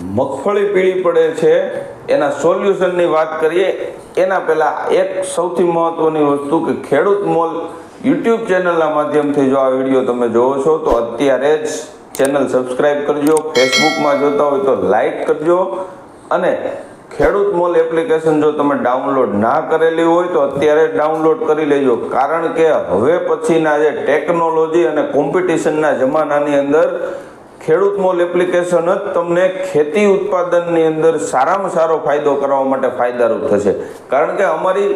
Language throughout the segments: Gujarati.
મગફળી પીળી પડે છે, એના સોલ્યુશનની વાત કરીએ, એના પહેલાં એક સૌથી મહત્ત્વની વસ્તુ કે ખેડૂત મોલ યુટ્યુબ ચેનલના માધ્યમથી જો આ વીડિયો તમે જોવો છો, તો અત્યારે જ ચેનલ સબસ્ક્રાઈબ કરજો ફેસબુકમાં જોતા હોય તો લાઈક કરજો, અને ખેડૂત મોલ એપ્લિકેશન જો તમે ડાઉનલોડ ના કરેલી હોય, તો અત્યારે ડાઉનલોડ કરી લેજો. કારણ કે હવે પછીના જે ટેકનોલોજી અને કોમ્પિટિશનના જમાનાની અંદર ખેડૂત મોલ એપ્લિકેશન જ તમને ખેતી ઉત્પાદનની અંદર સારામાં સારો ફાયદો કરવા માટે ફાયદારૂપ થશે. કારણ કે અમારી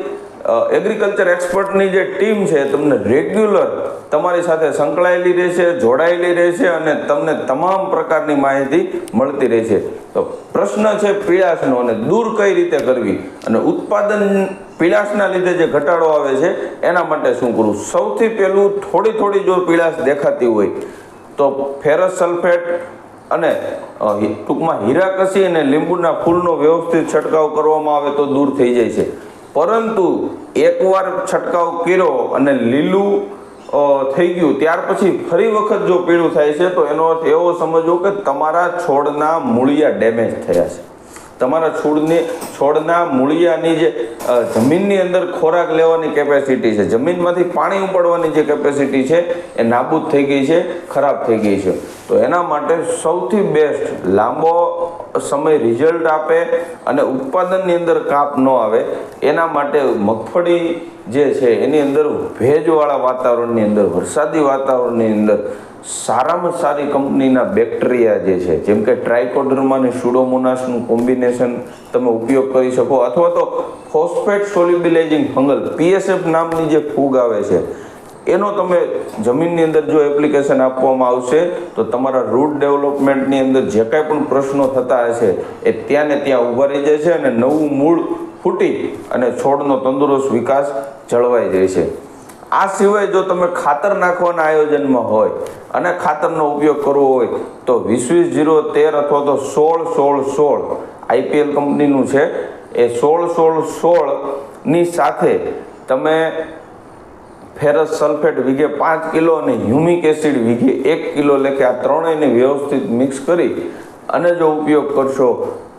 એગ્રીકલ્ચર એક્સપર્ટની જે ટીમ છે, તમને રેગ્યુલર તમારી સાથે સંકળાયેલી રહેશે, જોડાયેલી રહેશે અને તમને તમામ પ્રકારની માહિતી મળતી રહેશે. તો પ્રશ્ન છે પીળાશનો અને દૂર કઈ રીતે કરવી? અને ઉત્પાદન પીળાશના લીધે જે ઘટાડો આવે છે, એના માટે શું કરવું? સૌથી પહેલું થોડી થોડી જો પીળાશ દેખાતી હોય તો ફેરસ સલ્ફેટ અને ટૂંકમાં હીરા હીરાકસી અને લીંબુના ફૂલનો વ્યવસ્થિત છંટકાવ કરવામાં આવે તો દૂર થઈ જાય છે. પરંતુ એકવાર છંટકાવ કર્યો અને લીલું થઈ ગયું, ત્યાર પછી ફરી વખત જો પીળું થાય છે, તો એનો અર્થ એવો સમજવો કે તમારા છોડના મૂળિયા ડેમેજ થયા છે. તમારા છોડની છોડના મૂળિયાની જે જમીનની અંદર ખોરાક લેવાની કેપેસિટી છે, જમીનમાંથી પાણી ઉપાડવાની જે કેપેસિટી છે, એ નાબૂદ થઈ ગઈ છે, ખરાબ થઈ ગઈ છે. તો એના માટે સૌથી બેસ્ટ લાંબો સમય રિઝલ્ટ આપે અને ઉત્પાદનની અંદર કાપ ન આવે, એના માટે મગફળી જે છે, એની અંદર ભેજવાળા વાતાવરણની અંદર, વરસાદી વાતાવરણની અંદર સારામાં સારી કંપનીના બેક્ટેરિયા જે છે, જેમ કે ટ્રાઇકોડર્મા અને સુડોમોનાસનું કોમ્બિનેશન તમે ઉપયોગ કરી શકો, અથવા તો ફોસ્ફેટ સોલ્યુબિલાઇઝિંગ ફંગલ, પીએસએફ નામની જે ફૂગ આવે છે, એનો તમે જમીનની અંદર જો એપ્લિકેશન આપવામાં આવશે, તો તમારા રૂટ ડેવલપમેન્ટની અંદર જે કાંઈ પણ પ્રશ્નો થતા હશે, એ ત્યાં ને ત્યાં ઊભા રહી જાય છે અને નવું મૂળ ફૂટી અને છોડનો તંદુરસ્ત વિકાસ જળવાઈ જાય છે આ સિવાય જો તમે ખાતર નાખવાના આયોજનમાં હોય અને ખાતરનો ઉપયોગ કરવો હોય તો વીસ વીસ જીરો તેર અથવા તો સોળ સોળ સોળ આઈપીએલ કંપનીનું છે. એ સોળ સોળ સોળની સાથે તમે ફેરસ સલ્ફેટ વીઘે પાંચ કિલો અને હ્યુમિક એસિડ વીઘે એક કિલો લેખે આ ત્રણેયને વ્યવસ્થિત મિક્સ કરી અને જો ઉપયોગ કરશો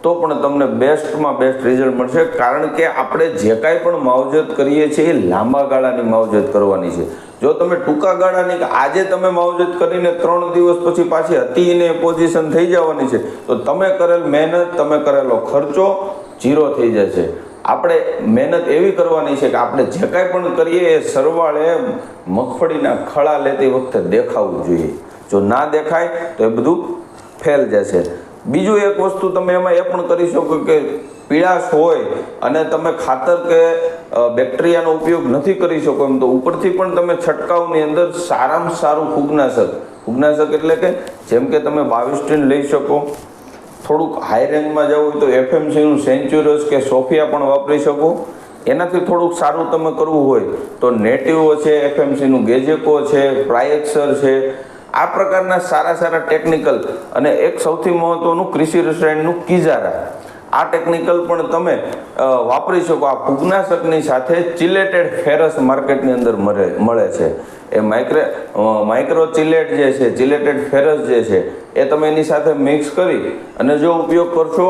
તો પણ તમને બેસ્ટમાં બેસ્ટ રિઝલ્ટ મળશે. કારણ કે આપણે જે કાંઈ પણ માવજત કરીએ છીએ, એ લાંબા ગાળાની માવજત કરવાની છે. જો તમે ટૂંકા ગાળાની, આજે તમે માવજત કરીને ત્રણ દિવસ પછી પાછી હતી એને પોઝિશન થઈ જવાની છે, તો તમે કરેલ મહેનત, તમે કરેલો ખર્ચો ઝીરો થઈ જશે. આપણે મહેનત એવી કરવાની છે કે આપણે જે કાંઈ પણ કરીએ, એ સરવાળે મગફળીના ખળા લેતી વખતે દેખાવું જોઈએ. જો ના દેખાય, તો એ બધું ફેલ જશે. બીજું એક વસ્તુ તમે એમાં એ પણ કરી શકો કે પીળાશ હોય અને તમે ખાતર કે બેક્ટેરિયાનો ઉપયોગ નથી કરી શકો એમ તો ઉપરથી પણ તમે છંટકાવની અંદર સારામાં સારું ફૂગનાશક ફૂગનાશક એટલે કે જેમ કે તમે બાવિસ્ટીન લઈ શકો, થોડુંક હાઈ રેન્જમાં જવું હોય તો એફએમસીનું સેન્ચ્યુરસ કે સોફિયા પણ વાપરી શકો, એનાથી થોડુંક સારું તમે કરવું હોય તો નેટિવો છે, એફએમસીનું ગેજેકો છે, પ્રાયક્સર છે આ પ્રકારના સારા સારા ટેકનિકલ અને એક સૌથી મહત્વનું કૃષિ રસાયણનું કિઝારા આ ટેકનિકલ પણ તમે વાપરી શકો. આ ફૂગનાશકની સાથે ચિલેટેડ ફેરસ માર્કેટની અંદર મળે મળે છે. એ માઇક્રે માઇક્રો ચિલેટ જે છે ચિલેટેડ ફેરસ જે છે, એ તમે એની સાથે મિક્સ કરી અને જો ઉપયોગ કરશો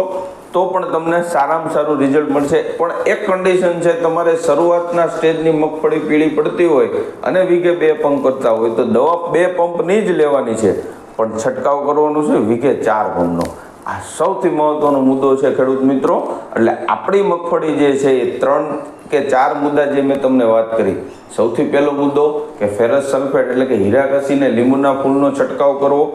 તો પણ તમને સારામાં સારું રિઝલ્ટ મળશે. પણ એક કન્ડિશન છે, તમારે શરૂઆતના સ્ટેજની મગફળી પીળી પડતી હોય અને વીઘે બે પંપ કરતા હોય. તો દવા બે પંપની જ લેવાની છે. પણ છંટકાવ કરવાનો છે વીઘે ચાર પંપનો આ સૌથી મહત્વનો મુદ્દો છે ખેડૂત મિત્રો. એટલે આપણી મગફળી જે છે એ ત્રણ કે ચાર મુદ્દા જે મેં તમને વાત કરી. સૌથી પહેલો મુદ્દો કે ફેરસ સલ્ફેટ એટલે કે હીરા ઘસીને લીંબુના ફૂલનો છંટકાવ કરવો.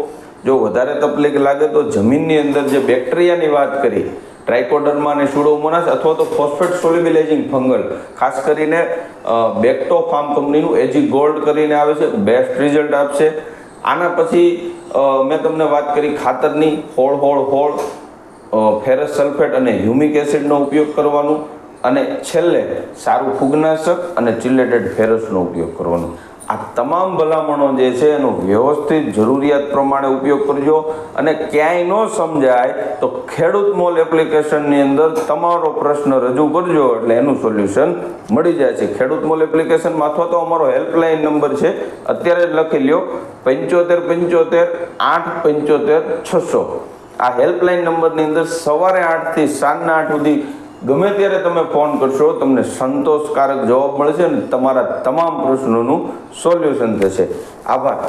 જો વધારે તકલીફ લાગે તો જમીનની અંદર જે બેક્ટેરિયાની વાત કરી ટ્રાઇકોડર્મા અને સુડોમોનાસ અથવા તો ફોસ્ફેટ સોલ્યુબિલાઇઝિંગ ફંગલ. ખાસ કરીને બેક્ટો ફાર્મ કંપનીનું એજી ગોલ્ડ કરીને આવે છે, બેસ્ટ રિઝલ્ટ આપશે. આના પછી મેં તમને વાત કરી ખાતરની, હોળ હોળ હોળ ફેરસ સલ્ફેટ અને હ્યુમિક એસિડનો ઉપયોગ કરવાનો અને છેલ્લે સારું ફૂગનાશક અને ચિલેટેડ ફેરસનો ઉપયોગ કરવાનો. આ તમામ ભલામણો જે છે એનો વ્યવસ્થિત જરૂરિયાત પ્રમાણે ઉપયોગ કરજો અને ક્યાંય ન સમજાય તો ખેડૂત મોલ એપ્લિકેશનની અંદર તમારો પ્રશ્ન રજૂ કરજો એટલે એનું સોલ્યુશન મળી જાય છે. ખેડૂત મોલ એપ્લિકેશનમાં અથવા તો અમારો હેલ્પલાઇન નંબર છે, અત્યારે લખી લ્યો, પંચોતેર પંચોતેર આઠ પંચોતેર છસો. આ હેલ્પલાઇન નંબરની અંદર સવારે આઠથી સાંજના આઠ સુધી ગમે ત્યારે તમે ફોન કરશો, તમને સંતોષકારક જવાબ મળશે અને તમારા તમામ પ્રશ્નોનું સોલ્યુશન થશે. આભાર.